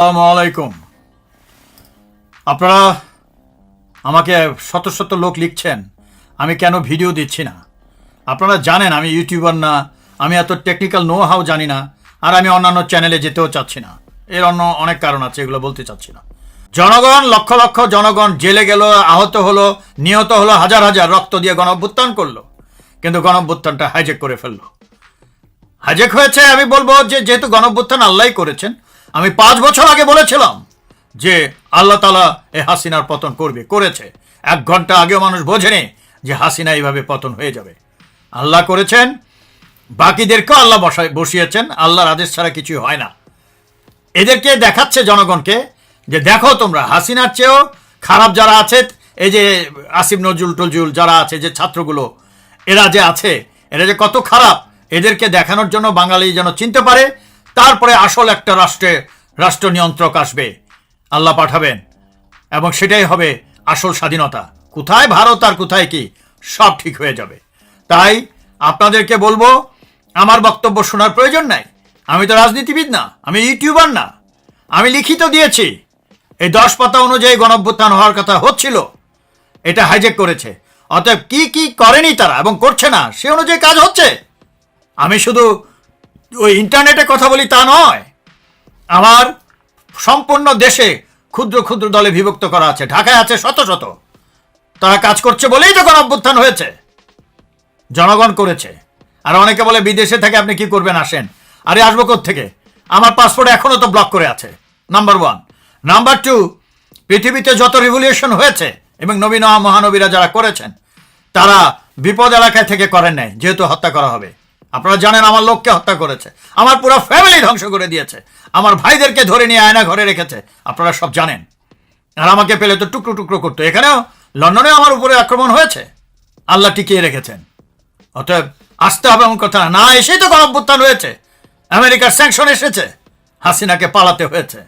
আসসালামু আলাইকুম। আপনারা আমাকে শত শত লোক লিখছেন, আমি কেন ভিডিও দিচ্ছি না? আপনারা জানেন আমি ইউটিউবার না, আমি এত টেকনিক্যাল নো হাউ জানি না, আর আমি অন্যান্য চ্যানেলে যেতেও চাচ্ছি না। এর অন্য অনেক কারণ আছে, এগুলো বলতে চাচ্ছি না। জনগণ, লক্ষ লক্ষ জনগণ জেলে গেল, আহত হলো, নিহত হলো, হাজার হাজার রক্ত দিয়ে গণভ্যুত্থান করল। কিন্তু গণভ্যুত্থানটা হাইজেক করে ফেলল। হাজেক হয়েছে, আমি বলব যে যেহেতু গণভ্যুত্থান আল্লাহ করেছেন আমি পাঁচ বছর আগে বলেছিলাম যে আল্লাহ তালা এ হাসিনার পতন করবে, করেছে। এক ঘণ্টা আগেও মানুষ বোঝেনি যে হাসিনা এইভাবে পতন হয়ে যাবে। আল্লাহ করেছেন, বাকিদেরকেও আল্লাহ বসায় বসিয়েছেন, আল্লাহর আদেশ ছাড়া কিছুই হয় না। এদেরকে দেখাচ্ছে জনগণকে যে দেখো তোমরা, হাসিনার চেয়েও খারাপ যারা আছে, এই যে আসিফ নজরুল টজরুল যারা আছে, যে ছাত্রগুলো, এরা যে আছে, এরা যে কত খারাপ, এদেরকে দেখানোর জন্য বাঙালি যেন চিনতে পারে তারপরে আসল একটা রাষ্ট্রে রাষ্ট্র নিয়ন্ত্রক আসবে। আল্লাহ পাঠাবেন। এবং সেটাই হবে আসল স্বাধীনতা। কোথায় ভারত আর কোথায় কি, সব ঠিক হয়ে যাবে। তাই আপনাদেরকে বলব, আমার বক্তব্য শোনার প্রয়োজন নাই। আমি তো রাজনীতিবিদ না, আমি ইউটিউবার না। আমি লিখিত দিয়েছি। এই দশ পাতা অনুযায়ী গণভ্যুত্থান হওয়ার কথা হচ্ছিল। এটা হাইজেক করেছে। অতএব কি কি করেনি তারা এবং করছে না, সে অনুযায়ী কাজ হচ্ছে। আমি শুধু ওই ইন্টারনেটে কথা বলি তা নয়। আমার সম্পূর্ণ দেশে ক্ষুদ্র ক্ষুদ্র দলে বিভক্ত করা আছে। ঢাকায় আছে শত শত। তারা কাজ করছে বলেই তো কোনো অভ্যুত্থান হয়েছে। জনগণ করেছে। আর অনেকে বলে বিদেশে থেকে আপনি কি করবেন আসেন। আরে আসব থেকে আমার পাসপোর্ট এখনও তো ব্লক করে আছে। Number one. নাম্বার টু, পৃথিবীতে যত রিভলিউশন হয়েছে এবং নবীন মহানবীরা যারা করেছেন, তারা বিপদ এলাকায় থেকে করেন নাই, যেহেতু হত্যা করা হবে। আপনারা জানেন আমার লোককে হত্যা করেছে। আমার পুরো ফ্যামিলি ধ্বংস করে দিয়েছে। আমার ভাইদেরকে ধরে নিয়ে আয়না ঘরে রেখেছে। আপনারা সব জানেন। আর আমাকে পেলে তো টুকরো টুকরো করতো। এখানেও লন্ডনে আমার উপরে আক্রমণ হয়েছে। আল্লাহ টিকিয়ে রেখেছেন। অতএব আসতে হবে এমন কথা না। এসেই তো গণভ্যুত্থান হয়েছে। আমেরিকার স্যাংশন এসেছে। হাসিনাকে পালাতে হয়েছে।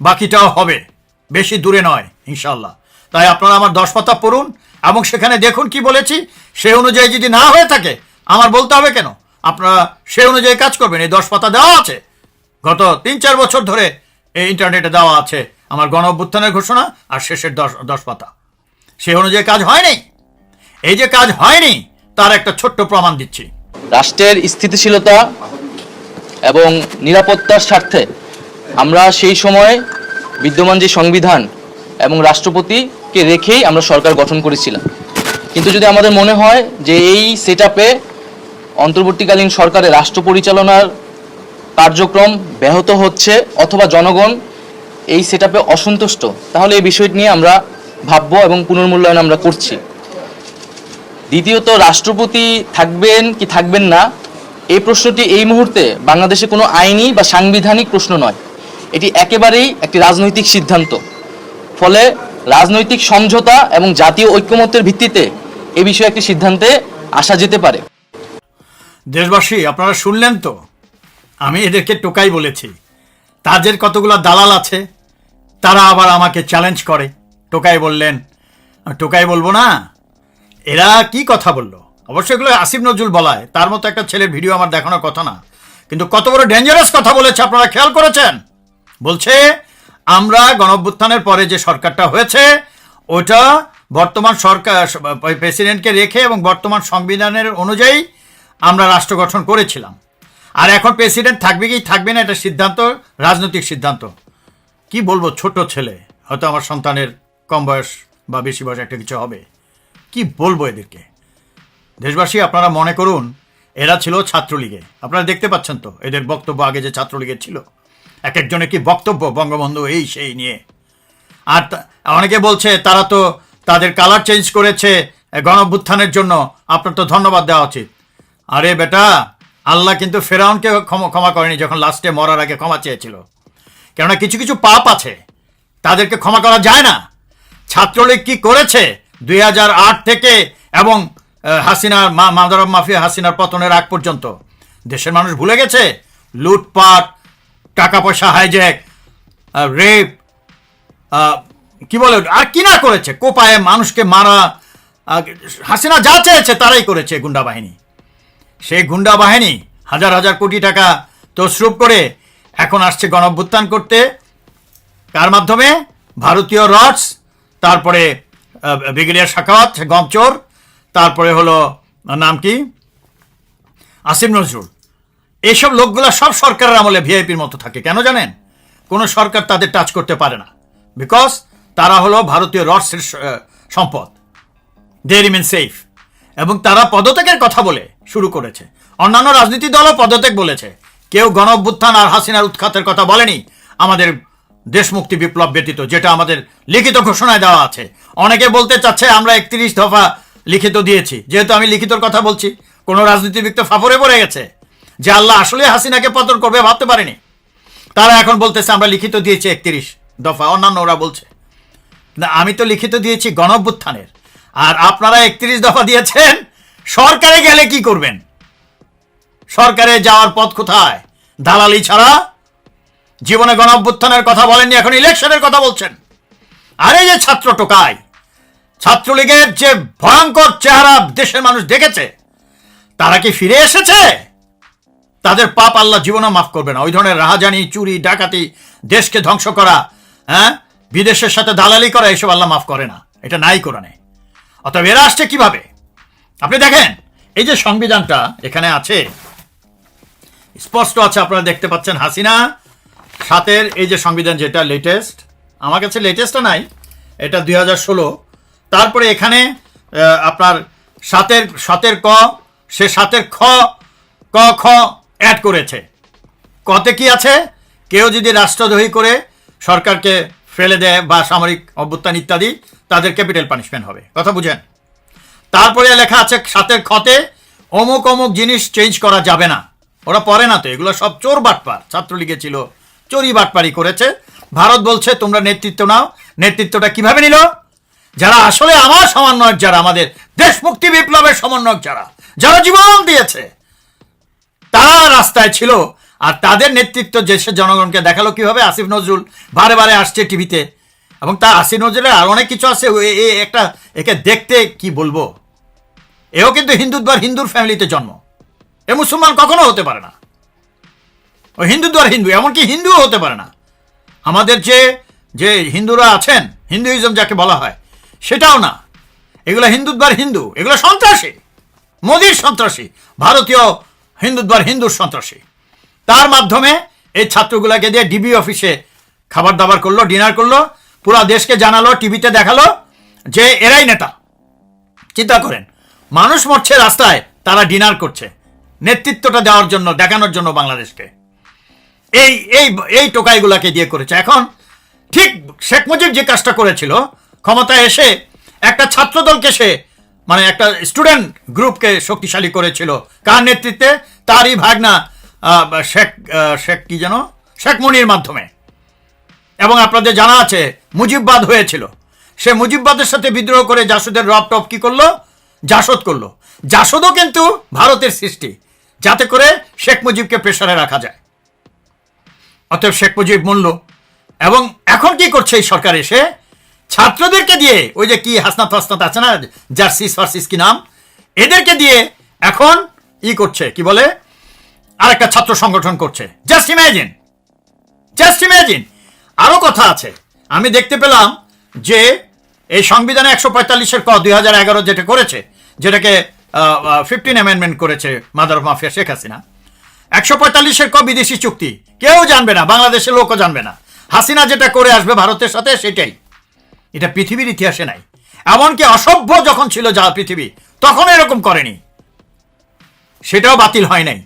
বাকিটাও হবে। বেশি দূরে নয় ইনশাল্লাহ তাই আপনারা আমার দশ পাতা পড়ুন এবং সেখানে দেখুন কি বলেছি। সে অনুযায়ী যদি না হয়ে থাকে, আমার বলতে হবে কেন? আপনারা সে অনুযায়ী কাজ করবেন, এই দশ পাতা দেওয়া আছে। গত তিন চার বছর ধরে এই ইন্টারনেটে দেওয়া আছে আমার গণ অভ্যুত্থানের ঘোষণা আর শেষের দশ দশ পাতা। সে অনুযায়ী কাজ হয়নি। এই যে কাজ হয়নি, তার একটা ছোট্ট প্রমাণ দিচ্ছি। রাষ্ট্রের স্থিতিশীলতা এবং নিরাপত্তার স্বার্থে আমরা সেই সময় বিদ্যমান যে সংবিধান এবং রাষ্ট্রপতিকে রেখেই আমরা সরকার গঠন করেছিলাম। কিন্তু যদি আমাদের মনে হয় যে এই সেট অন্তর্বর্তীকালীন সরকারের রাষ্ট্র পরিচালনার কার্যক্রম ব্যাহত হচ্ছে অথবা জনগণ এই সেট অসন্তুষ্ট। তাহলে এই বিষয়টি নিয়ে আমরা ভাবব এবং পুনর্মূল্যায়ন আমরা করছি। দ্বিতীয়ত, রাষ্ট্রপতি থাকবেন কি থাকবেন না, এই প্রশ্নটি এই মুহূর্তে বাংলাদেশে কোনো আইনি বা সাংবিধানিক প্রশ্ন নয়। এটি একেবারেই একটি রাজনৈতিক সিদ্ধান্ত। ফলে রাজনৈতিক সমঝোতা এবং জাতীয় ঐক্যমত্যের ভিত্তিতে এ বিষয়ে একটি সিদ্ধান্তে আসা যেতে পারে। দেশবাসী, আপনারা শুনলেন তো? আমি এদেরকে টোকাই বলেছি। তাদের কতগুলো দালাল আছে, তারা আবার আমাকে চ্যালেঞ্জ করে। টোকাই বললেন টোকাই বলব না, এরা কি কথা বলল? অবশ্যই এগুলো আসিফ নজরুল বলায়, তার মতো একটা ছেলের ভিডিও আমার দেখানোর কথা না। কিন্তু কত বড় ডেঞ্জারাস কথা বলেছে, আপনারা খেয়াল করেছেন? বলছে, আমরা গণভ্যুত্থানের পরে যে সরকারটা হয়েছে, ওটা বর্তমান সরকার প্রেসিডেন্টকে রেখে এবং বর্তমান সংবিধানের অনুযায়ী আমরা রাষ্ট্র গঠন করেছিলাম। আর এখন প্রেসিডেন্ট থাকবে কি? থাকবে না, এটা সিদ্ধান্ত, রাজনৈতিক সিদ্ধান্ত। কি বলব, ছোট ছেলে, হয়তো আমার সন্তানের কম বয়স বা বেশি বয়স একটা কিছু হবে। কি বলব এদেরকে? দেশবাসী, আপনারা মনে করুন, এরা ছিল ছাত্রলীগে। আপনারা দেখতে পাচ্ছেন তো, এদের বক্তব্য আগে যে ছাত্রলীগের ছিল। এক একজনের কি বক্তব্য, বঙ্গবন্ধু এই, সেই নিয়ে। আর অনেকে বলছে, তারা তো তাদের কালার চেঞ্জ করেছে, গণভ্যুত্থানের জন্য। আপনার তো ধন্যবাদ দেওয়া উচিত। আরে বেটা, আল্লাহ কিন্তু ফেরাউনকে ক্ষমা করেনি যখন লাস্টে মরার আগে ক্ষমা চেয়েছিল। কেননা কিছু কিছু পাপ আছে, তাদেরকে ক্ষমা করা যায় না। ছাত্রলীগ কি করেছে দুই হাজার আট থেকে এবং হাসিনার মা মাদারব মাফিয়া হাসিনার পতনের আগ পর্যন্ত। দেশের মানুষ ভুলে গেছে, লুটপাট টাকা পয়সা হাইজ্যাক রেপ কি বলে আর কি না করেছে? কোপায়ে মানুষকে মারা হাসিনা যা চেয়েছে তারাই করেছে গুন্ডা বাহিনী। সেই গুন্ডা বাহিনী হাজার হাজার কোটি টাকা তসরুপ করে এখন আসছে গণভ্যুত্থান করতে। কার মাধ্যমে? ভারতীয় রডস, তারপরে ব্রিগেডিয়ার শাখাওয়াত গমচোর, তারপরে হলো, নাম কি? আসিম নজরুল। এইসব লোকগুলা সব সরকারের আমলে ভিআইপির মতো থাকে, কেন জানেন? কোনো সরকার তাদের টাচ করতে পারে না। বিকজ তারা হলো ভারতীয় রডসের সম্পদ। দে রিমেন সেফ এবং তারা পদত্যাগের কথা বলে শুরু করেছে। অন্যান্য রাজনীতি দলও পদত্যাগ বলেছে। কেউ গণ আর হাসিনার উৎখাতের কথা বলেনি। আমাদের দেশ মুক্তি বিপ্লব ব্যতীত, যেটা আমাদের লিখিত ঘোষণায় দেওয়া আছে। অনেকে বলতে চাচ্ছে আমরা একত্রিশ দফা লিখিত দিয়েছি। যেহেতু আমি লিখিতর কথা বলছি, কোনো রাজনীতিবিদ তো ফাফরে পড়ে গেছে যে আল্লাহ আসলে হাসিনাকে পতন করবে ভাবতে পারেনি। তারা এখন বলতেছে, আমরা লিখিত দিয়েছি একত্রিশ দফা। অন্যান্য ওরা বলছে, না, আমি তো লিখিত দিয়েছি গণঅভ্যুত্থানের। আর আপনারা একত্রিশ দফা দিয়েছেন, সরকারে গেলে কি করবেন? সরকারে যাওয়ার পথ কোথায়? দালালি ছাড়া? জীবনে গণঅভ্যুত্থানের কথা বলেননি, এখন ইলেকশনের কথা বলছেন। আরে যে ছাত্র টোকায়, ছাত্রলীগের যে ভয়ঙ্কর চেহারা দেশের মানুষ দেখেছে, তারা কি ফিরে এসেছে? তাদের পাপ আল্লাহ জীবনও মাফ করবে না। ওই ধরনের রাহাজানি, চুরি, ডাকাতি, দেশকে ধ্বংস করা হ্যাঁ? বিদেশের সাথে দালালি করা, এসব আল্লাহ মাফ করে না। এটা নাই কোরআনে। অতএব এরা আসছে কীভাবে? আপনি দেখেন, এই যে সংবিধানটা এখানে আছে, স্পষ্ট আছে, আপনারা দেখতে পাচ্ছেন হাসিনা সাতের এই যে সংবিধান যেটা লেটেস্ট আমার কাছে লেটেস্টটা নাই, এটা দুই হাজার ষোলো। তারপরে এখানে আপনার সাতের সাতের ক, সে সাতের খ, ক, খ অ্যাড করেছে। কতে কি আছে? কেউ যদি রাষ্ট্রদ্রোহী করে সরকারকে ফেলে দেয় বা সামরিক অভ্যুত্থান ইত্যাদি তাদের ক্যাপিটাল পানিশমেন্ট হবে। কথা বুঝেন? তারপরে লেখা আছে সাতের খতে অমুক অমুক জিনিস চেঞ্জ করা যাবে না। ওরা পড়ে না তো, এগুলো সব চোর বাটপার। ছাত্রলীগে ছিল, চোরি বাটপারি করেছে। ভারত বলছে, তোমরা নেতৃত্ব নাও। নেতৃত্বটা কীভাবে নিল? যারা আসলে আমার সমন্বয়ক, যারা আমাদের দেশ মুক্তি বিপ্লবের সমন্বয়ক যারা যারা জীবন দিয়েছে, তারা রাস্তায় ছিল। আর তাদের নেতৃত্ব দেশের জনগণকে দেখাল কীভাবে? আসিফ নজরুল বারে বারে আসছে টিভিতে। এবং তা আসিফ নজরে আর অনেক কিছু আছে। একটা, একে দেখতে কি বলব? এও কিন্তু হিন্দুদ্বার হিন্দুর ফ্যামিলিতে জন্ম। এ মুসলমান কখনো হতে পারে না। ও হিন্দুদ্বার হিন্দু, এমনকি হিন্দুও হতে পারে না। আমাদের যে যে হিন্দুরা আছেন, হিন্দুইজম যাকে বলা হয়, সেটাও না। এগুলো হিন্দুদ্বার হিন্দু, এগুলো সন্ত্রাসী। মোদির সন্ত্রাসী, ভারতীয় হিন্দুদ্বার হিন্দুর সন্ত্রাসী। তার মাধ্যমে এই ছাত্রগুলাকে দিয়ে ডিবি অফিসে খাবার দাবার করল, ডিনার করল পুরো দেশকে জানালো, টিভিতে দেখাল যে এরাই নেতা। চিন্তা করেন, মানুষ মরছে রাস্তায়, তারা ডিনার করছে। নেতৃত্বটা দেওয়ার জন্য, দেখানোর জন্য বাংলাদেশকে। এই এই এই টোকাইগুলাকে দিয়ে করেছে। এখন ঠিক শেখ মুজিব যে কাজটা করেছিল, ক্ষমতায় এসে একটা ছাত্রদলকে সে মানে একটা স্টুডেন্ট গ্রুপকে শক্তিশালী করেছিল। কার নেতৃত্বে? তারই ভাগনা শেখ শেখ কি যেন? শেখ মনির মাধ্যমে। এবং আপনাদের জানা আছে মুজিববাদ হয়েছিল। সে মুজিববাদের সাথে বিদ্রোহ করে জাসদের রব টপ কি করল? জাসদ করল। জাসদও কিন্তু ভারতের সৃষ্টি, যাতে করে শেখ মুজিবকে প্রেসারে রাখা যায়। অতএব শেখ মুজিব মূল্য এবং এখন কি করছে এই সরকার এসে? ছাত্রদেরকে দিয়ে, ওই যে কি হাসনাত হাসনাত আছে না, জার্সিস ফার্সিস কি নাম? এদেরকে দিয়ে এখন ই করছে, কি বলে? আরেকটা ছাত্র সংগঠন করছে। Just imagine just imagine. আরও কথা আছে। আমি দেখতে পেলাম যে এই সংবিধানে একশো পঁয়তাল্লিশের ক দুই হাজার এগারো যেটা করেছে, যেটাকে ফিফটিন অ্যামেন্ডমেন্ট করেছে মাদার মাফিয়া শেখ হাসিনা একশো পঁয়তাল্লিশের ক বিদেশি চুক্তি। কেউ জানবে না, বাংলাদেশের লোকও জানবে না। হাসিনা যেটা করে আসবে ভারতের সাথে সেটাই। এটা পৃথিবীর ইতিহাসে নাই। এমনকি অসভ্য যখন ছিল যা পৃথিবী, তখন এরকম করেনি। সেটাও বাতিল হয় নাই।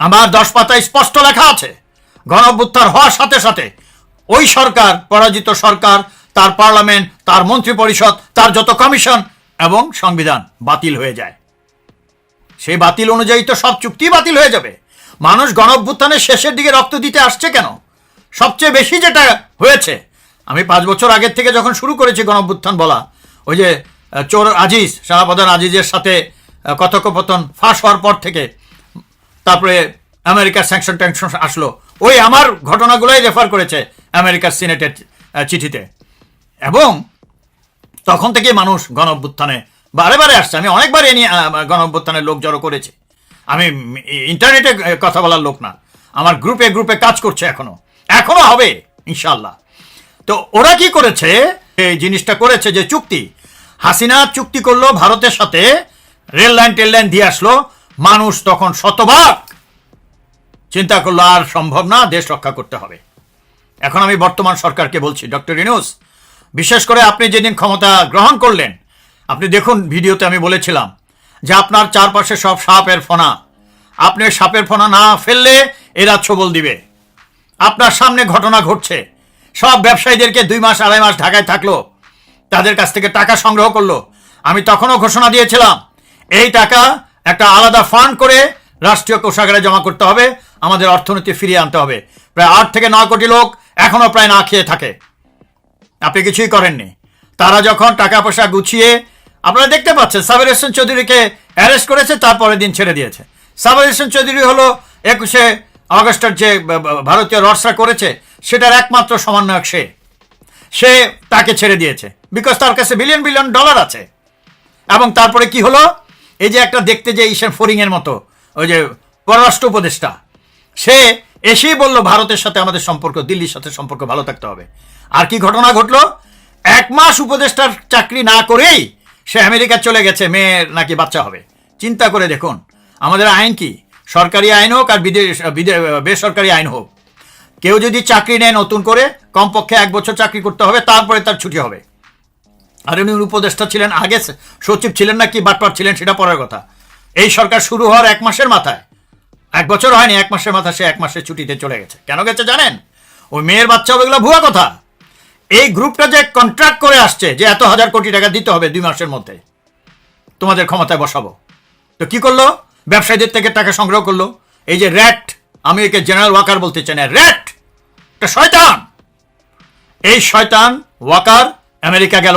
আমার দশ পাতায় স্পষ্ট লেখা আছে। গণ অভ্যুত্থান হওয়ার সাথে সাথে ওই সরকার, পরাজিত সরকার, তার পার্লামেন্ট, তার মন্ত্রিপরিষদ, তার যত কমিশন এবং সংবিধান বাতিল হয়ে যায়। সেই বাতিল অনুযায়ী তো সব চুক্তি বাতিল হয়ে যাবে। মানুষ গণ অভ্যুত্থানের শেষের দিকে রক্ত দিতে আসছে কেন? সবচেয়ে বেশি যেটা হয়েছে, আমি পাঁচ বছর আগের থেকে যখন শুরু করেছি গণ অভ্যুত্থান বলা, ওই যে চোর আজিজ, সেনাপ্রধান আজিজের সাথে কথোপকথন ফাঁস হওয়ার পর থেকে, তারপরে আমেরিকার স্যাংশন ট্যাংশন আসলো। ওই আমার ঘটনাগুলোই রেফার করেছে। আমেরিকার সিনেটের চিঠিতে। এবং তখন থেকেই মানুষ গণ অভ্যুত্থানে বারে বারে আসছে। আমি অনেকবার এ নিয়ে গণ অভ্যুত্থানের লোক জড়ো করেছি। আমি ইন্টারনেটে কথা বলার লোক না। আমার গ্রুপে গ্রুপে কাজ করছে এখনও। এখনও হবে ইনশাল্লাহ তো ওরা কি করেছে? এই জিনিসটা করেছে যে চুক্তি। হাসিনা চুক্তি করল ভারতের সাথে, রেল লাইন, টেল লাইন দিয়ে আসলো। মানুষ তখন শতভাগ চিন্তা করল, আর সম্ভব না, দেশ রক্ষা করতে হবে। এখন আমি বর্তমান সরকারকে বলছি, ডক্টর ইনুস বিশেষ করে আপনি যেদিন ক্ষমতা গ্রহণ করলেন, আপনি দেখুন ভিডিওতে আমি বলেছিলাম যে আপনার চারপাশে সব সাপের ফোনা। আপনি সাপের ফোনা না ফেললে এরা ছবল দিবে। আপনার সামনে ঘটনা ঘটছে। সব ব্যবসায়ীদেরকে দুই মাস, আড়াই মাস ঢাকায় থাকল। তাদের কাছ থেকে টাকা সংগ্রহ করল। আমি তখনও ঘোষণা দিয়েছিলাম, এই টাকা একটা আলাদা ফান্ড করে রাষ্ট্রীয় কোষাগারে জমা করতে হবে, আমাদের অর্থনীতি ফিরিয়ে আনতে হবে। প্রায় আট থেকে নয় কোটি লোক এখনও প্রায় না খেয়ে থাকে। আপনি কিছুই করেননি। তারা যখন টাকা পয়সা গুছিয়ে, আপনারা দেখতে পাচ্ছেন, সাবির হোসেন চৌধুরীকে অ্যারেস্ট করেছে, তারপরের দিন ছেড়ে দিয়েছে। সাবির হোসেন চৌধুরী হলো একুশে আগস্টের যে ভারতীয় রসরা করেছে, সেটার একমাত্র সমন্বয়ক সে। সে তাকে ছেড়ে দিয়েছে। বিকজ তার কাছে বিলিয়ন বিলিয়ন ডলার আছে। এবং তারপরে কি হলো? এই যে একটা দেখতে যে ঈশান ফরিং এর মতো, ওই যে পররাষ্ট্র উপদেষ্টা, সে এসেই বলল, ভারতের সাথে আমাদের সম্পর্ক, দিল্লির সাথে সম্পর্ক ভালো থাকতে হবে। আর কি ঘটনা ঘটলো? এক মাস উপদেষ্টার চাকরি না করেই সে আমেরিকা চলে গেছে, মেয়ের নাকি বাচ্চা হবে। চিন্তা করে দেখুন, আমাদের আইন কি? সরকারি আইন হোক আর বিদেশ বিদে- বেসরকারি আইন হোক। কেউ যদি চাকরি নেয় নতুন করে, কমপক্ষে এক বছর চাকরি করতে হবে, তারপরে তার ছুটি হবে। আর উনি উপদেষ্টা ছিলেন, আগে সচিব ছিলেন না কি বাটপার ছিলেন, সেটা পরের কথা। এই সরকার শুরু হওয়ার এক মাসের মাথায়। এক বছর হয়নি, এক মাসের মাথা সে এক মাসের ছুটিতে চলে গেছে। কেন গেছে জানেন? ওই মেয়ের বাচ্চা এগুলো ভুয়া কথা। এই গ্রুপটা যে কন্ট্রাক্ট করে আসছে যে এত হাজার কোটি টাকা দিতে হবে দুই মাসের মধ্যে, তোমাদের ক্ষমতায় বসাবো। তো কি করল? ব্যবসায়ীদের থেকে টাকা সংগ্রহ করল। এই যে র্যাট আমি একে জেনারেল ওয়াকার বলতে চাই না র্যাট একটা শয়তান! এই শয়তান ওয়াকার আমেরিকা গেল।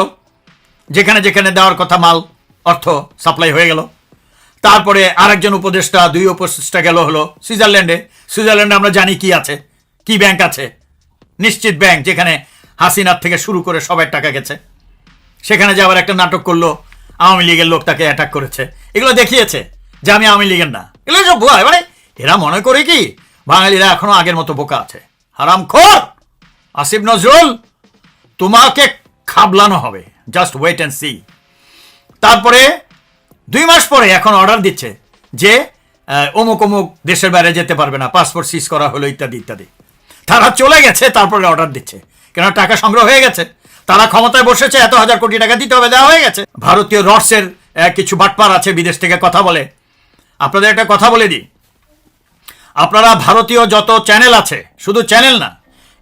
যেখানে যেখানে দেওয়ার কথা মাল, অর্থ সাপ্লাই হয়ে গেল। তারপরে আরেকজন উপদেষ্টা, দুই উপদেষ্টা গেল হলো সুইজারল্যান্ডে। সুইজারল্যান্ডে আমরা জানি কি আছে, কি ব্যাংক আছে। নিশ্চিত ব্যাংক যেখানে হাসিনার থেকে শুরু করে সবাই টাকা গেছে। সেখানে যে আবার একটা নাটক করল, আওয়ামী লীগের লোক তাকে অ্যাটাক করেছে। এগুলো দেখিয়েছে যে আমি আওয়ামী লীগের না। এগুলো সব ভুয়া মানে এরা মনে করে কি, বাঙালিরা এখনও আগের মতো বোকা আছে। হারাম খোর! আসিফ নজরুল, তোমাকে খাবলানো হবে। জাস্ট ওয়েট অ্যান্ড সি তারপরে দুই মাস পরে এখন অর্ডার দিচ্ছে যে অমুক অমুক দেশের বাইরে যেতে পারবে না পাসপোর্ট সিজ করা হলো ইত্যাদি ইত্যাদি। তারা চলে গেছে তারপরে অর্ডার দিচ্ছে। কেন টাকা সংগ্রহ হয়ে গেছে। তারা ক্ষমতায় বসেছে এত হাজার কোটি টাকা দিতে হবে দেওয়া হয়ে গেছে। ভারতীয় রডসের আহ, কিছু বাটপার আছে বিদেশ থেকে কথা বলে। আপনাদের একটা কথা বলে দিই। আপনারা ভারতীয় যত চ্যানেল আছে শুধু চ্যানেল না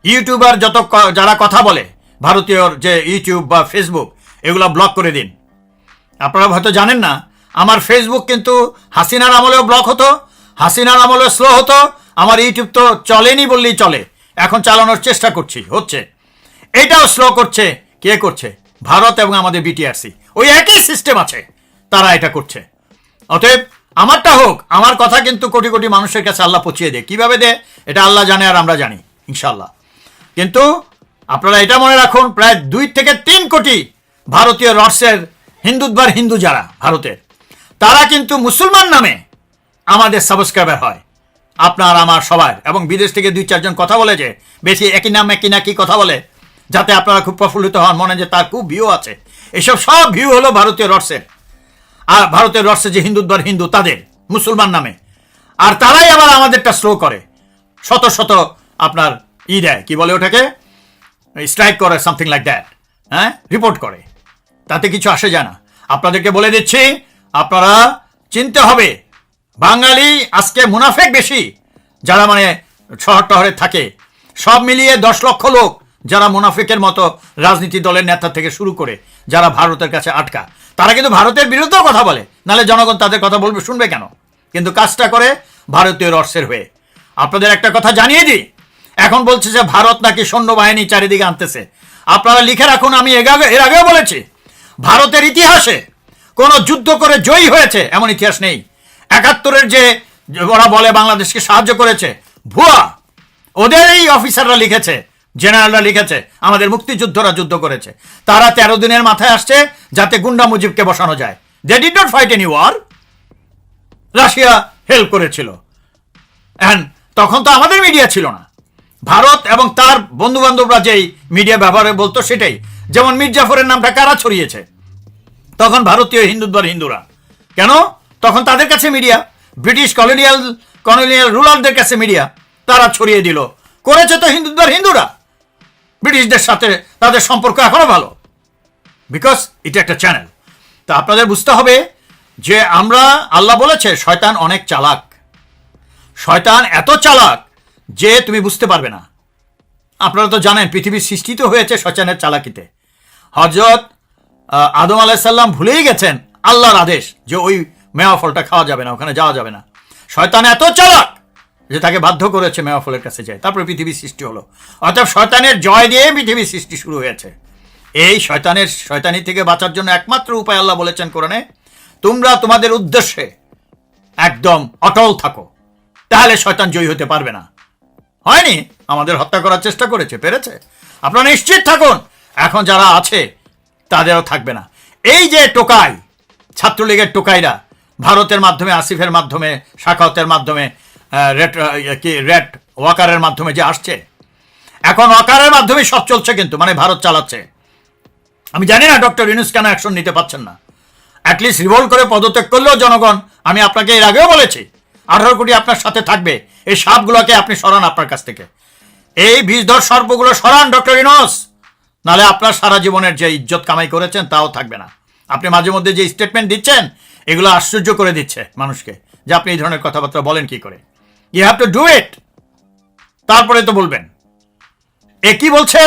ইউটিউবার যত যারা কথা বলে ভারতীয় যে ইউটিউব বা ফেসবুক এগুলো ব্লক করে দিন। আপনারা হয়তো জানেন না আমার ফেসবুক কিন্তু হাসিনার আমলেও ব্লক হতো, হাসিনার আমলেও স্লো হতো, আমার ইউটিউব তো চলেনি বললেই চলে। এখন চালানোর চেষ্টা করছি, হচ্ছে। এটাও স্লো করছে, কে করছে? ভারত এবং আমাদের বিটিআরসি ওই একই সিস্টেম আছে, তারা এটা করছে। অতএব আমারটা হোক, আমার কথা কিন্তু কোটি কোটি মানুষের কাছে আল্লাহ পৌঁছিয়ে দেয় কীভাবে দেয় এটা আল্লাহ জানে আর আমরা জানি ইনশাল্লাহ কিন্তু আপনারা এটা মনে রাখুন, প্রায় দুই থেকে তিন কোটি ভারতীয় রডসের হিন্দুদ্বার হিন্দু যারা ভারতের তারা কিন্তু মুসলমান নামে আমাদের সাবস্ক্রাইবার হয়। আপনার, আমার, সবার এবং বিদেশ থেকে দুই, চারজন কথা বলে যে, বেশি একই নাম, একই না কি কথা বলে, যাতে আপনারা খুব প্রফুল্লিত হন, মনে যে তার খুব ভিউ আছে। এসব সব ভিউ হলো ভারতীয় রডসের আর ভারতের রসে যে হিন্দুদ্বার হিন্দু, তাদের, মুসলমান নামে। আর তারাই আবার আমাদেরটা স্লো করে। শত শত আপনার ই দেয়, কি বলে ওটাকে? স্ট্রাইক করে সামথিং লাইক দ্যাট হ্যাঁ? রিপোর্ট করে। তাতে কিছু আসে যায় না। আপনাদেরকে বলে দিচ্ছি আপনারা চিনতে হবে, বাঙালি আজকে মুনাফেক বেশি, যারা মানে শহর টহরে থাকে। সব মিলিয়ে দশ লক্ষ লোক যারা মুনাফিকের মতো রাজনীতি দলের নেতা থেকে শুরু করে, যারা ভারতের কাছে আটকা। তারা কিন্তু ভারতের বিরুদ্ধেও কথা বলে, নালে জনগণ তাদের কথা বলবে, শুনবে কেন? কিন্তু কাজটা করে ভারতীয় রসের হয়ে। আপনাদের একটা কথা জানিয়ে দিই, এখন বলছে যে ভারত নাকি সৈন্যবাহিনী চারিদিকে আনতেছে। আপনারা লিখে রাখুন, আমি এর আগে- এর আগেও বলেছি, ভারতের ইতিহাসে কোন যুদ্ধ করে জয়ী হয়েছে, এমন ইতিহাস নেই। একাত্তরের যে ওরা বলে বাংলাদেশকে সাহায্য করেছে, ভুয়া। ওদের এই অফিসাররা লিখেছে, জেনারেলরা লিখেছে, আমাদের মুক্তিযুদ্ধরা যুদ্ধ করেছে। তারা তেরো দিনের মাথায় আসছে যাতে গুন্ডা মুজিবকে বসানো যায়। They did not fight any war Russia help করেছিল। অ্যান্ড তখন তো আমাদের মিডিয়া ছিল না। ভারত এবং তার বন্ধু বান্ধবরা যেই মিডিয়া ব্যবহারে বলতো সেটাই। যেমন মির্জাফরের নামটা কারা ছড়িয়েছে? তখন ভারতীয় হিন্দুদ্বার হিন্দুরা। কেন? তখন তাদের কাছে মিডিয়া। ব্রিটিশ কলোনিয়াল কলোনিয়াল রুলারদের কাছে মিডিয়া। তারা ছড়িয়ে দিল। করেছে তো হিন্দুদ্বার হিন্দুরা। ব্রিটিশদের সাথে তাদের সম্পর্ক এখনও ভালো। বিকজ এটা একটা চ্যানেল তা আপনাদের বুঝতে হবে যে আমরা, আল্লাহ বলেছে, শয়তান অনেক চালাক। শয়তান এত চালাক যে তুমি বুঝতে পারবে না। আপনারা তো জানেন পৃথিবীর সৃষ্টি তো হয়েছে শয়তানের চালাকিতে। হজরত আদম আলাইসাল্লাম ভুলেই গেছেন আল্লাহর আদেশ যে ওই মেওয়া ফলটা খাওয়া যাবে না, ওখানে যাওয়া যাবে না। শয়তান এত চালাক যে তাকে বাধ্য করেছে মেওয়া ফলের কাছে যায়। তারপরে পৃথিবীর সৃষ্টি হলো। অর্থাৎ শয়তানের জয় দিয়ে পৃথিবীর সৃষ্টি শুরু হয়েছে। এই শয়তানের, শয়তানি থেকে বাঁচার জন্য একমাত্র উপায় আল্লাহ বলেছেন কোরআনে, তোমরা তোমাদের উদ্দেশ্যে একদম অটল থাকো। তাহলে শয়তান জয়ী হতে পারবে না। হয়নি? আমাদের হত্যা করার চেষ্টা করেছে, পেরেছে। আপনারা নিশ্চিত থাকুন। এখন যারা আছে তাদেরও থাকবে না। এই যে টোকাই, ছাত্রলীগের টোকাইরা, ভারতের মাধ্যমে, আসিফের মাধ্যমে, শাখাওতের মাধ্যমে রেট কি, রেট ওয়াকারের মাধ্যমে যে আসছে, এখন ওয়াকারের মাধ্যমে সব চলছে কিন্তু মানে ভারত চালাচ্ছে। আমি জানি না, ডক্টর ইউনুস কেন অ্যাকশন নিতে পারছেন না। অ্যাটলিস্ট রিভোল্ট করে পদত্যাগ করলেও জনগণ, আমি আপনাকে এর আগেও বলেছি, আঠারো কোটি আপনার সাথে থাকবে, এই সাপগুলোকে আপনি সরান আপনার কাছ থেকে। এই বিষধর সর্পগুলো সরান, ডক্টর ইনোস নালে আপনার সারা জীবনের যে ইজ্জত কামাই করেছেন, তাও থাকবে না। আপনি মাঝে মধ্যে যে স্টেটমেন্ট দিচ্ছেন, এগুলো আশ্চর্য করে দিচ্ছে মানুষকে যে আপনি এই ধরনের কথাবার্তা বলেন কি করে। You have to do it তারপরে তো বলবেন। এ কি বলছে?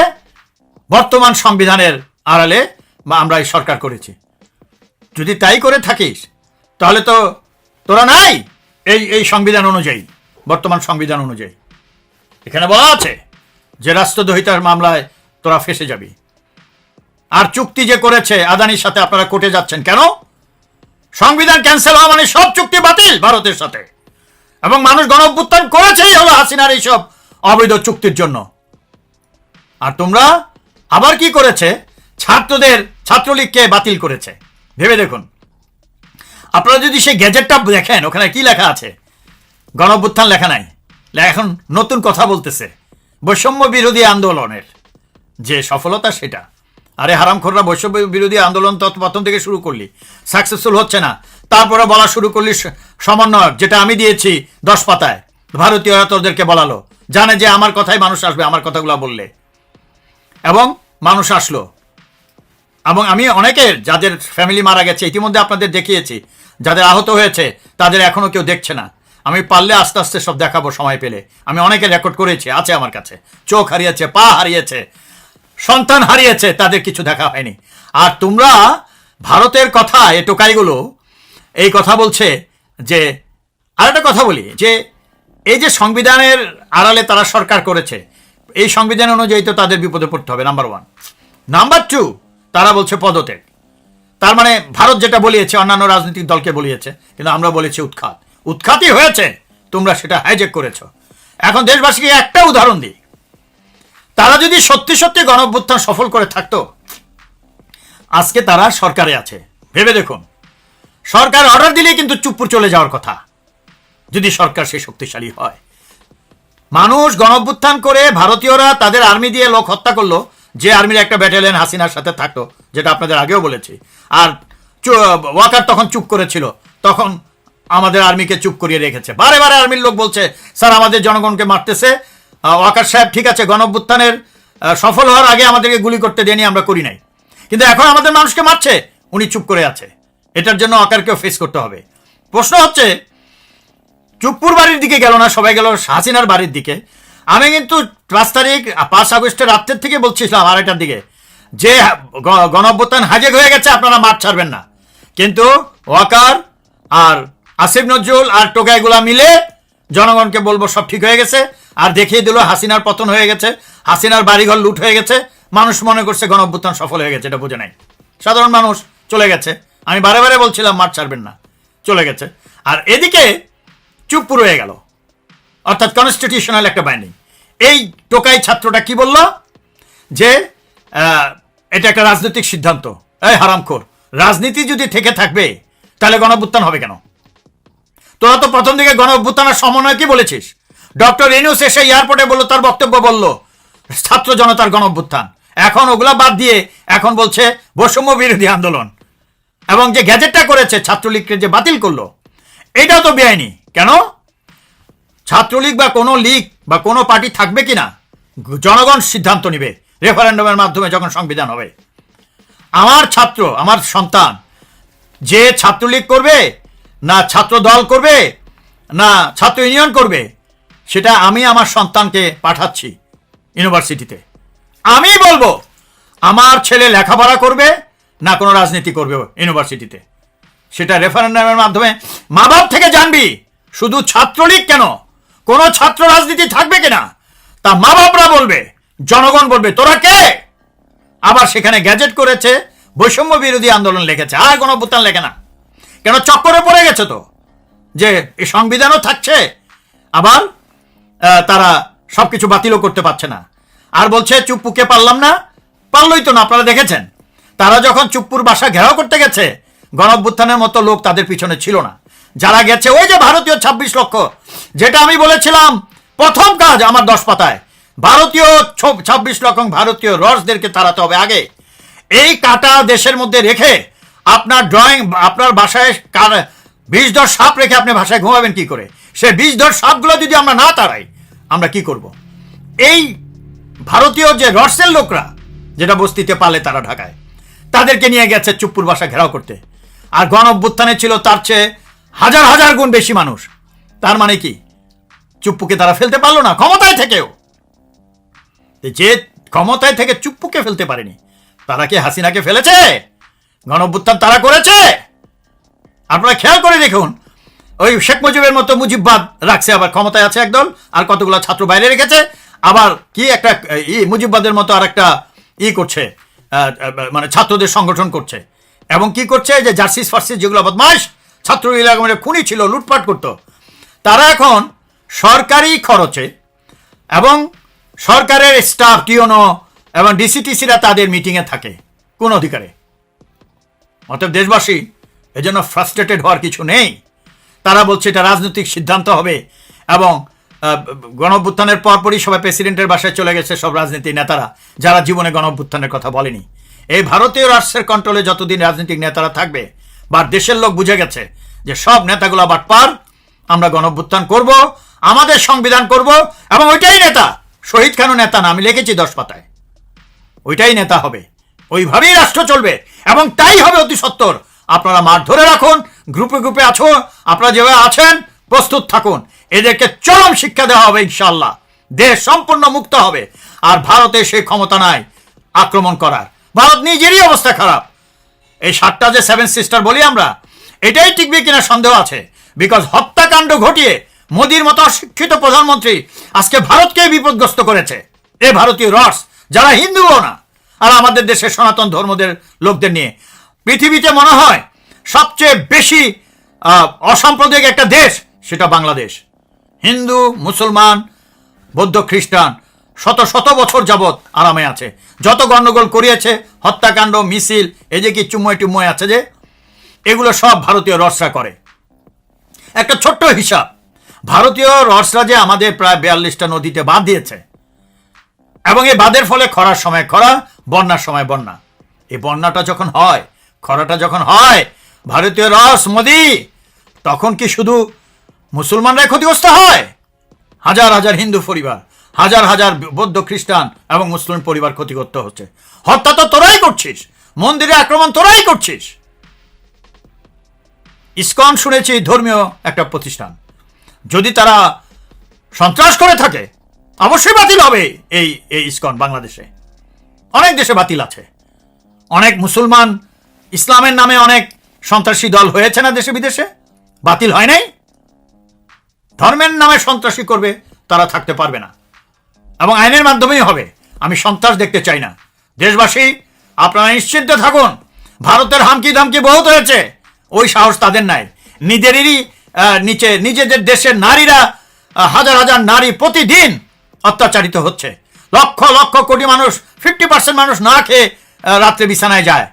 বর্তমান সংবিধানের আড়ালে বা আমরা এই সরকার করেছি। যদি তাই করে থাকিস, তাহলে তো তোরা নাই এই এই সংবিধান অনুযায়ী, বর্তমান সংবিধান অনুযায়ী। এখানে বলা আছে, যে রাষ্ট্রদ্রোহিতার মামলায় তোরা ফেসে যাবি। আর চুক্তি যে করেছে, আদানির সাথে আপনারা কোর্টে যাচ্ছেন কেন? সংবিধান ক্যান্সেল হওয়া মানে সব চুক্তি বাতিল ভারতের সাথে। এবং মানুষ গণ অভ্যুত্থান করেছেই হলো হাসিনার এইসব অবৈধ চুক্তির জন্য। আর তোমরা আবার কি করেছে? ছাত্রদের, ছাত্রলীগকে বাতিল করেছে। ভেবে দেখুন। আপনারা যদি সেই গ্যাজেটটা দেখেন, ওখানে কি লেখা আছে? গণঅভ্যুত্থান লেখা নাই। এখন নতুন কথা বলতেছে। বৈষম্য বিরোধী আন্দোলনের। যে সফলতা সেটা। আরে হারামখোররা বৈষম্য বিরোধী আন্দোলন তত প্রথম থেকে শুরু করলি। সাকসেসফুল হচ্ছে না। তারপরে বলা শুরু করলি সমন্বয়ক, যেটা আমি দিয়েছি দশ পাতায়। ভারতীয়রা তোদেরকে বলালো। জানে যে আমার কথাই মানুষ আসবে, আমার কথাগুলো বললে। এবং মানুষ আসলো। এবং আমি অনেকের, যাদের ফ্যামিলি মারা গেছে, ইতিমধ্যে আপনাদের দেখিয়েছি, যাদের আহত হয়েছে, তাদের এখনও কেউ দেখছে না। আমি পারলে আস্তে আস্তে সব দেখাবো সময় পেলে। আমি অনেকে রেকর্ড করেছি, আছে আমার কাছে। চোখ হারিয়েছে, পা হারিয়েছে। সন্তান হারিয়েছে, তাদের কিছু দেখা হয়নি। আর তোমরা ভারতের কথা, এ টোকাইগুলো, এই কথা বলছে যে, আরেকটা কথা বলি, যে এই যে সংবিধানের আড়ালে তারা সরকার করেছে, এই সংবিধান অনুযায়ী তো তাদের বিপদে পড়তে হবে নাম্বার ওয়ান নাম্বার টু তারা বলছে পদত্যাগ। তার মানে ভারত যেটা বলিয়েছে, অন্যান্য রাজনৈতিক দলকে বলিয়েছে, কিন্তু আমরা বলেছি উৎখাত। উৎখাতই হয়েছে, তোমরা সেটা হাইজেক করেছ। এখন দেশবাসীকে একটা উদাহরণ দিই। তারা যদি সত্যি সত্যি গণঅভ্যুত্থান সফল করে থাকতো, আজকে তারা সরকারে আছে। ভেবে দেখুন, সরকার অর্ডার দিলেই কিন্তু চুপ্পুর চলে যাওয়ার কথা, যদি সরকার সে শক্তিশালী হয়। মানুষ গণঅভ্যুত্থান করে ভারতীয়রা তাদের আর্মি দিয়ে লোক হত্যা করল, যে আর্মির একটা ব্যাটালিয়ন হাসিনার সাথে থাকতো, যেটা আপনাদের আগেও বলেছি। আর ওয়াকার তখন চুপ করেছিল, তখন আমাদের আর্মিকে চুপ করিয়ে রেখেছে। বারে বারে আর্মির লোক বলছে, স্যার, আমাদের জনগণকে মারতেছে ওয়াকার সাহেব ঠিক আছে গণঅভ্যুত্থানের আহ, সফল হওয়ার আগে আমাদেরকে গুলি করতে দেয়নি আমরা করি নাই। কিন্তু এখন আমাদের মানুষকে মারছে উনি চুপ করে আছে। এটার জন্য ওয়াকারকেও ফেস করতে হবে। প্রশ্ন হচ্ছে চুপ্পুর বাড়ির দিকে গেল না সবাই গেল হাসিনার বাড়ির দিকে? আমি কিন্তু পাঁচ তারিখ পাঁচ আগস্টের রাত্রের থেকে বলছিলাম আড়াইটার দিকে যে গ- গণঅভ্যুত্থান হাজেক হয়ে গেছে আপনারা মাঠ ছাড়বেন না। কিন্তু ওয়াকার আর আসিফ নজরুল আর টোকাইগুলা মিলে জনগণকে বলব সব ঠিক হয়ে গেছে। আর দেখিয়ে দিল হাসিনার পতন হয়ে গেছে, হাসিনার বাড়িঘর লুট হয়ে গেছে, মানুষ মনে করছে গণঅভ্যুত্থান সফল হয়ে গেছে, এটা বুঝে নাই। সাধারণ মানুষ চলে গেছে। আমি বারে বারে বলছিলাম, মাঠ ছাড়বেন না, চলে গেছে। আর এদিকে চুপ রয়ে গেল। অর্থাৎ কনস্টিটিউশনাল একটা বাইন্ডিং এই টোকাই ছাত্রটা কি বলল? যে এটা একটা রাজনৈতিক সিদ্ধান্ত। এই হারামখোর, রাজনীতি যদি থেকে থাকবে, তাহলে গণঅভ্যুত্থান হবে কেন? তোরা তো প্রথম দিকে গণ অভ্যুত্থানের সমন্বয় কি বলেছিস? ডক্টর রেনুস এসে এয়ারপোর্টে বলল, তার বক্তব্য বলল, ছাত্র জনতার গণভ্যুত্থান এখন ওগুলা বাদ দিয়ে এখন বলছে বৈষম্য বিরোধী আন্দোলন। এবং যে গ্যাজেটটা করেছে ছাত্রলীগকে যে বাতিল করল, এটাও তো বেআইনি। কেন? ছাত্রলীগ বা কোনো লীগ বা কোনো পার্টি থাকবে কিনা, জনগণ সিদ্ধান্ত নিবে, রেফারেন্ডামের মাধ্যমে যখন সংবিধান হবে। আমার ছাত্র, আমার সন্তান, যে ছাত্রলীগ করবে, না ছাত্র দল করবে, না ছাত্র ইউনিয়ন করবে সেটা আমি আমার সন্তানকে পাঠাচ্ছি ইউনিভার্সিটিতে। আমি বলব, আমার ছেলে লেখাপড়া করবে না কোনো রাজনীতি করবে ইউনিভার্সিটিতে। সেটা রেফারেন্ডামের মাধ্যমে। মা বাপ থেকে জানবি, শুধু ছাত্রলীগ কেন? কোনো ছাত্র রাজনীতি থাকবে কিনা তা মা বাপরা বলবে, জনগণ বলবে, তোরা কে? আবার সেখানে গ্যাজেট করেছে, বৈষম্য বিরোধী আন্দোলন লিখেছে, আর কোনো বুতান লেখে না। কেন চক্করে পড়ে গেছে তো? যে সংবিধানও থাকছে, আবার তারা সবকিছু বাতিলও করতে পারছে না। আর বলছে, চুপ্পুকে পারলাম না। পারলই তো না, আপনারা দেখেছেন? তারা যখন চুপ্পুর বাসা ঘেরাও করতে গেছে, গণঅভ্যুত্থানের মতো লোক তাদের পিছনে ছিল না। যারা গেছে, ওই যে ভারতীয় ছাব্বিশ লক্ষ, যেটা আমি বলেছিলাম, প্রথম কাজ আমার দশ পাতায়। ভারতীয় ছাব্বিশ লক্ষ ভারতীয় রসদেরকে তাড়াতে হবে আগে। এই কাটা দেশের মধ্যে রেখে আপনার ড্রয়িং আপনার বাসায় বিষ দশ সাপ রেখে আপনি ভাষায় ঘুমাবেন কি করে? সে বিষ দশ সাপগুলো যদি আমরা না তাড়াই, আমরা কি করব? এই ভারতীয় যে রসের লোকরা, যেটা বস্তিতে পালে তারা ঢাকায়, তাদেরকে নিয়ে গেছে চুপ্পুর বাসা ঘেরাও করতে। আর গণ অভ্যুত্থানে ছিল তার চেয়ে হাজার হাজার গুণ বেশি মানুষ। তার মানে কি? চুপ্পুকে তারা ফেলতে পারল না, ক্ষমতায় থেকেও। যে ক্ষমতায় থেকে চুপ্পুকে ফেলতে পারেনি, তারা কি হাসিনাকে ফেলেছে? গণঅভ্যুত্থান তারা করেছে? আপনারা খেয়াল করে দেখুন ওই শেখ মুজিবের মতো মুজিববাদ রাখছে, আবার ক্ষমতায় আছে একদল, আর কতগুলো ছাত্র বাইরে রেখেছে, আবার কি একটা, ই, মুজিববাদের মতো আর একটা ই করছে মানে ছাত্রদের সংগঠন করছে। এবং কি করছে, যে জার্সিস ফার্সিস যেগুলো বদমাস ছাত্র এলাকা খুনি ছিল, লুটপাট করতো। তারা এখন সরকারি খরচে এবং সরকারের স্টাফ, টিওনো এবং ডিসিটিসিরা তাদের মিটিংয়ে থাকে, কোন অধিকারে। অতএব দেশবাসী, এজন্য ফ্রাস্ট্রেটেড হওয়ার কিছু নেই। তারা বলছে এটা রাজনৈতিক সিদ্ধান্ত হবে এবং গণঅভ্যুত্থানের পরপরই সবাই প্রেসিডেন্টের বাসায় চলে গেছে সব রাজনীতির নেতারা, যারা জীবনে গণঅভ্যুত্থানের কথা বলেনি। এই ভারতীয় রাষ্ট্রের কন্ট্রোলে যতদিন রাজনৈতিক নেতারা থাকবে, বা দেশের লোক বুঝে গেছে যে সব নেতাগুলো আবার পার আমরা গণঅভ্যুত্থান করব, আমাদের সংবিধান করব, এবং ওইটাই নেতা। শহীদ খানও নেতা না, আমি লিখেছি দশ পাতায়। ওইটাই নেতা হবে। ওইভাবেই রাষ্ট্র চলবে, এবং তাই হবে অতি সত্তর। আপনারা মাঠ ধরে রাখুন, গ্রুপে গ্রুপে আছো, আপনারা যেভাবে আছেন, প্রস্তুত থাকুন। এদেরকে চরম শিক্ষা দেওয়া হবে ইনশাল্লাহ দেশ সম্পূর্ণ মুক্ত হবে। আর ভারতে সেই ক্ষমতা নাই আক্রমণ করার। ভারত নিজেরই অবস্থা খারাপ। এই সাতটা যে সেভেন সিস্টার বলি আমরা, এটাই টিকবে কিনা সন্দেহ আছে। বিকজ হত্যাকাণ্ড ঘটিয়ে মোদির মতো অশিক্ষিত প্রধানমন্ত্রী আজকে ভারতকে বিপদগ্রস্ত করেছে। এ ভারতীয় রস, যারা হিন্দুও না। আর আমাদের দেশের সনাতন ধর্মদের লোকদের নিয়ে। পৃথিবীতে মনে হয় সবচেয়ে বেশি অসাম্প্রদায়িক একটা দেশ সেটা বাংলাদেশ। হিন্দু, মুসলমান, বৌদ্ধ, খ্রিস্টান শত শত বছর যাবৎ আরামে আছে। যত গণ্ডগোল করিয়েছে, হত্যাকাণ্ড, মিছিল এই যে কি চুম্ময় টুম্ময় আছে যে, এগুলো সব ভারতীয় রসরা করে। একটা ছোট্ট হিসাব, ভারতীয় রসরা যে আমাদের প্রায় বিয়াল্লিশটা নদীতে বাঁধ দিয়েছে, এবং এই বাঁধের ফলে খরার সময় খরা, বন্যার সময় বন্যা। এই বন্যাটা যখন হয় খরাটা যখন হয়, ভারতীয় রস মোদি, তখন কি শুধু মুসলমানরাই ক্ষতিগ্রস্ত হয়? হাজার হাজার হিন্দু পরিবার, হাজার হাজার বৌদ্ধ খ্রিস্টান এবং মুসলিম পরিবার ক্ষতিগ্রস্ত হচ্ছে। হত্যা তো তোরাই করছিস, মন্দিরে আক্রমণ তোরাই করছিস। ইসকন শুনেছি ধর্মীয় একটা প্রতিষ্ঠান। যদি তারা সন্ত্রাস করে থাকে, অবশ্যই বাতিল হবে এই এই ইসকন বাংলাদেশে। অনেক দেশে বাতিল আছে। অনেক মুসলমান ইসলামের নামে অনেক সন্ত্রাসী দল হয়েছে না দেশে বিদেশে? বাতিল হয় নাই? ধর্মের নামে সন্ত্রাসী করবে, তারা থাকতে পারবে না। এবং আইনের মাধ্যমেই হবে। আমি সন্ত্রাস দেখতে চাই না। দেশবাসী, আপনারা নিশ্চিন্ত থাকুন, ভারতের হামকি ধামকি বহুত হয়েছে। ওই সাহস তাদের নাই। নিজেরই নিচে, নিজেদের দেশের নারীরা হাজার হাজার নারী প্রতিদিন অত্যাচারিত হচ্ছে। লক্ষ লক্ষ কোটি মানুষ ফিফটি পার্সেন্ট মানুষ না খেয়ে রাত্রে বিছানায় যায়।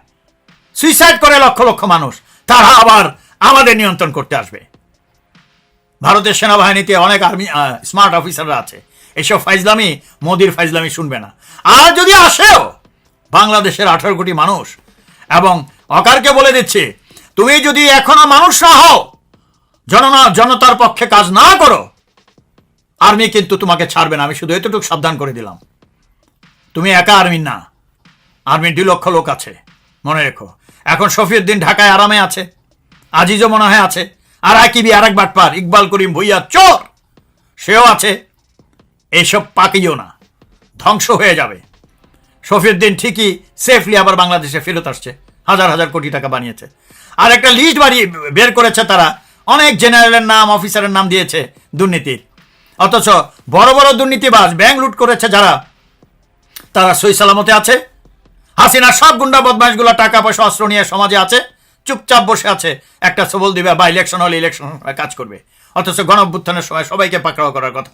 সুইসাইড করে লক্ষ লক্ষ মানুষ। তারা আবার আমাদের নিয়ন্ত্রণ করতে আসবে। ভারতের সেনাবাহিনীতে অনেক আর্মি স্মার্ট অফিসাররা আছে। এসব ফাইজলামি, মোদির ফাইজলামি শুনবে না। আর যদি আসেও, বাংলাদেশের আঠারো কোটি মানুষ, এবং অকারকে বলে দিচ্ছে, তুমি যদি এখনও মানুষ না হও, জননা, জনতার পক্ষে কাজ না করো, আর্মি কিন্তু তোমাকে ছাড়বে না। আমি শুধু এতটুকু সাবধান করে দিলাম। তুমি একা আর্মির না। আর্মির দুই লক্ষ লোক আছে। মনে রেখো। এখন শফিউদ্দিন ঢাকায় আরামে আছে, আজিজও মনে হয় আছে। আর আকিবি আর এক বাটপার, ইকবাল করিম ভুইয়া, চোর! সেও আছে। এইসব পাকিও না, ধ্বংস হয়ে যাবে। শফিউদ্দিন ঠিকই সেফলি আবার বাংলাদেশে ফেরত আসছে, হাজার হাজার কোটি টাকা বানিয়েছে। আর একটা লিস্ট বাড়ি বের করেছে তারা, অনেক জেনারেলের নাম, অফিসারের নাম দিয়েছে দুর্নীতির। অথচ বড় বড় দুর্নীতিবাজ ব্যাংক লুট করেছে যারা, তারা সই সালামতে আছে হাসিনা সব গুন্ডা বদমাইশগুলো টাকা, পয়সা, অস্ত্র নিয়ে সমাজে আছে, চুপচাপ বসে আছে। একটা সবল দিবে বা ইলেকশন হলে ইলেকশন কাজ করবে। অথচ গণঅভ্যুত্থানের সময় সবাইকে পাকড়াও করার কথা।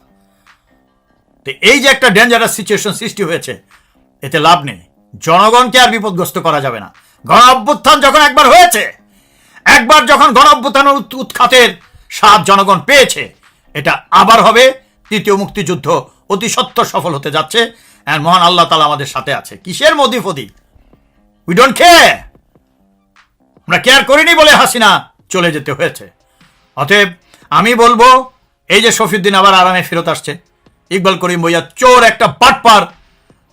তো এই যে একটা ডেঞ্জারাস সিচুয়েশন সৃষ্টি হয়েছে, এতে লাভ নেই। জনগণকে আর বিপদগ্রস্ত করা যাবে না। গণ অভ্যুত্থান যখন একবার হয়েছে, একবার যখন গণ অভ্যুত্থানের উৎখাতের স্বাদ জনগণ পেয়েছে, এটা আবার হবে। তৃতীয় মুক্তিযুদ্ধ অতি সত্য সফল হতে যাচ্ছে। আর মহান আল্লাহ তালা আমাদের সাথে আছে। কিসের মোদি ফদি? উই ডোন্ট কেয়ার আমরা কেয়ার করিনি বলে হাসিনা চলে যেতে হয়েছে। অতএব আমি বলব, এই যে শফিউদ্দিন আবার আরামে ফেরত আসছে। ইকবাল করিম বইয়া চোর একটা পাটপার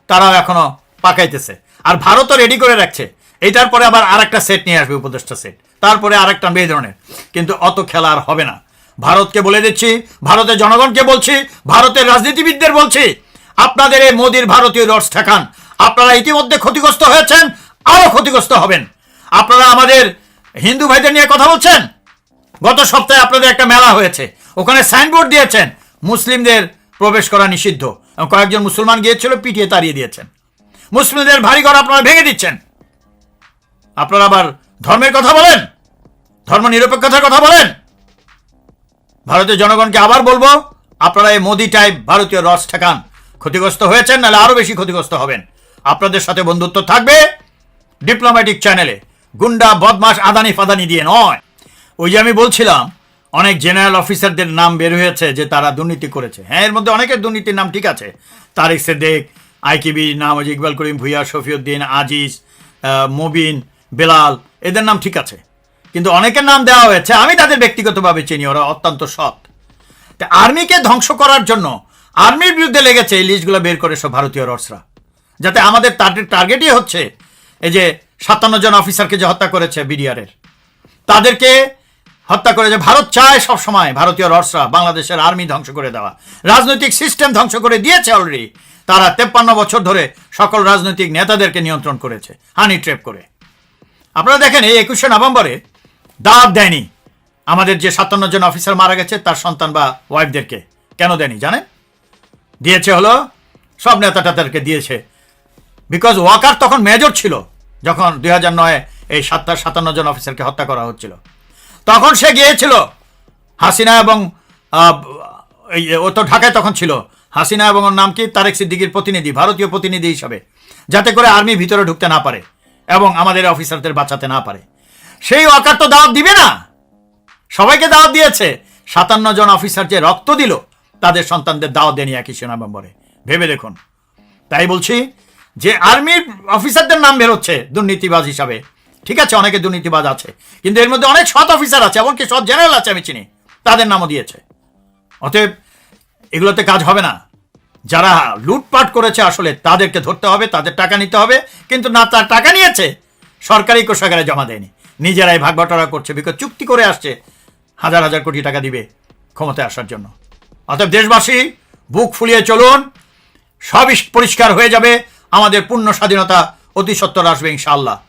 তারাও এখনও পাকাইতেছে। আর ভারতও রেডি করে রাখছে। এইটার পরে আবার আর একটা সেট নিয়ে আসবে উপদেষ্টা সেট তারপরে আর একটা এই ধরনের। কিন্তু অত খেলা আর হবে না। ভারতকে বলে দিচ্ছি, ভারতের জনগণকে বলছি, ভারতের রাজনীতিবিদদের বলছি। আপনাদের এই মোদির ভারতীয় রস ঠেকান। আপনারা ইতিমধ্যে ক্ষতিগ্রস্ত হয়েছেন, আরও ক্ষতিগ্রস্ত হবেন। আপনারা আমাদের হিন্দু ভাইদের নিয়ে কথা বলছেন? গত সপ্তাহে আপনাদের একটা মেলা হয়েছে। ওখানে সাইনবোর্ড দিয়েছেন, মুসলিমদের প্রবেশ করা নিষিদ্ধ। কয়েকজন মুসলমান গিয়েছিল, পিটিয়ে তাড়িয়ে দিয়েছেন। মুসলিমদের ভারী ঘর আপনারা ভেঙে দিচ্ছেন। আপনারা আবার ধর্মের কথা বলেন? ধর্ম নিরপেক্ষতার কথা বলেন? ভারতের জনগণকে আবার বলব, আপনারা এই মোদি টাইপ ভারতীয় রস ঠেকান। ক্ষতিগ্রস্ত হয়েছেন, নাহলে আরও বেশি ক্ষতিগ্রস্ত হবেন। আপনাদের সাথে বন্ধুত্ব থাকবে ডিপ্লোম্যাটিক চ্যানেলে গুন্ডা বদমাস আদানি ফাদানি দিয়ে নয়। ওই যে আমি বলছিলাম, অনেক জেনারেল অফিসারদের নাম বের হয়েছে যে তারা দুর্নীতি করেছে। হ্যাঁ এর মধ্যে অনেকের দুর্নীতির নাম ঠিক আছে। তারিক সেদেক, আইকিবি নাম ইকবাল করিম, ভুইয়া, শফিউদ্দিন, আজিজ মুবিন, বেলাল, এদের নাম ঠিক আছে। কিন্তু অনেকের নাম দেওয়া হয়েছে, আমি তাদের ব্যক্তিগতভাবে চিনি, ওরা অত্যন্ত সৎ। আর্মিকে ধ্বংস করার জন্য আর্মির বিরুদ্ধে লেগেছে এই লিস্টগুলো বের করে সব ভারতীয় রসরা যাতে আমাদের টার্গেট টার্গেটই হচ্ছে এই যে সাতান্ন জন অফিসারকে যে হত্যা করেছে বিডিআরের তাদেরকে হত্যা করে যে ভারত চায় সব সময় ভারতীয় রসরা বাংলাদেশের আর্মি ধ্বংস করে দেওয়া। রাজনৈতিক সিস্টেম ধ্বংস করে দিয়েছে অলরেডি তারা তেপ্পান্ন বছর ধরে সকল রাজনৈতিক নেতাদেরকে নিয়ন্ত্রণ করেছে, হানি ট্রেপ করে। আপনারা দেখেন এই একুশে নভেম্বরে দাওয়াত দেয়নি আমাদের যে সাতান্ন জন অফিসার মারা গেছে, তার সন্তান বা ওয়াইফদেরকে কেন দেয়নি, জানেন? দিয়েছে হলো, সব নেতা টেতাদেরকে দিয়েছে। বিকজ ওয়াকার তখন মেজর ছিল, যখন দুই হাজার নয় এই সাতটা সাতান্ন জন অফিসারকে হত্যা করা হচ্ছিল। তখন সে গিয়েছিল, হাসিনা এবং ও তো ঢাকায় তখন ছিল। হাসিনা এবং ওর নাম কি? তারেক সিদ্দিকির প্রতিনিধি, ভারতীয় প্রতিনিধি হিসাবে। যাতে করে আর্মি ভিতরে ঢুকতে না পারে এবং আমাদের অফিসারদের বাঁচাতে না পারে। সেই ওয়াকার তো দাওয়াত দিবে না। সবাইকে দাওয়াত দিয়েছে। সাতান্ন জন অফিসার যে রক্ত দিল তাদের সন্তানদের দাওয়াত দেয়নি একুশে নভেম্বরে ভেবে দেখুন। তাই বলছি যে আর্মির অফিসারদের নাম বেরোচ্ছে দুর্নীতিবাজ হিসাবে। ঠিক আছে, অনেকে দুর্নীতিবাজ আছে, কিন্তু এর মধ্যে অনেক সৎ অফিসার আছে, এমনকি সৎ জেনারেল আছে, আমি চিনি। তাদের নামও দিয়েছে। অতএব এগুলোতে কাজ হবে না। যারা লুটপাট করেছে আসলে তাদেরকে ধরতে হবে, তাদের টাকা নিতে হবে, কিন্তু না তার টাকা নিয়েছে, সরকারি কোষাগারে জমা দেয়নি। নিজেরাই ভাগ করছে বিকজ চুক্তি করে আসছে, হাজার হাজার কোটি টাকা দিবে ক্ষমতায় আসার জন্য। অতএব দেশবাসী, বুক ফুলিয়ে চলুন। সব পরিষ্কার হয়ে যাবে। আমাদের পূর্ণ স্বাধীনতা অতি সত্তর আসবে ইনশাআল্লাহ।